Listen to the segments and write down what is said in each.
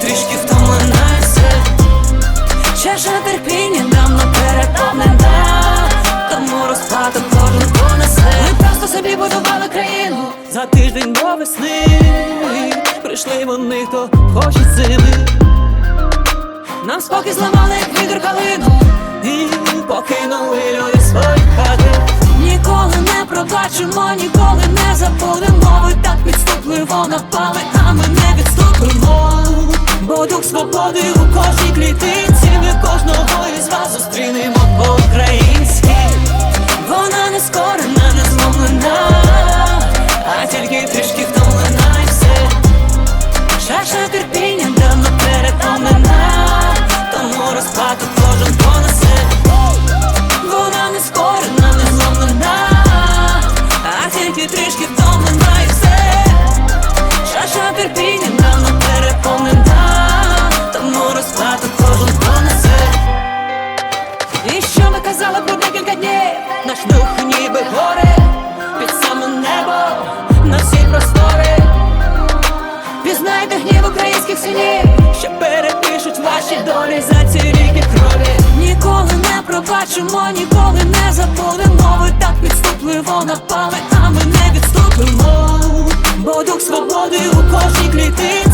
ти трішки втомлена Чаша терпіння давно переповнена Тому розплату кожен понесе. Ми просто собі будували країну за тиждень до весни. Прийшли вони, хто хоче сили. Нам спокій зламали, як відер калину І покинули люди свої хати. Ніколи не пробачимо, ніколи не забудемо. Ви так підступливо напад свободи у кожній клітиці Ми кожного із вас зустрінемо Знайте гнів українських синів, що перепишуть ваші долі за ці ріки крові. Ніколи не пробачимо, ніколи не забудемо. Ви так підступливо напали, а ми не відступимо, бо дух свободи у кожній клітині.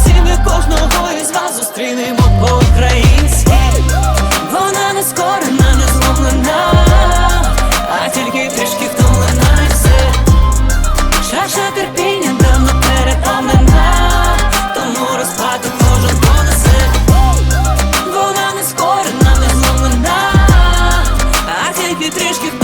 ciężkich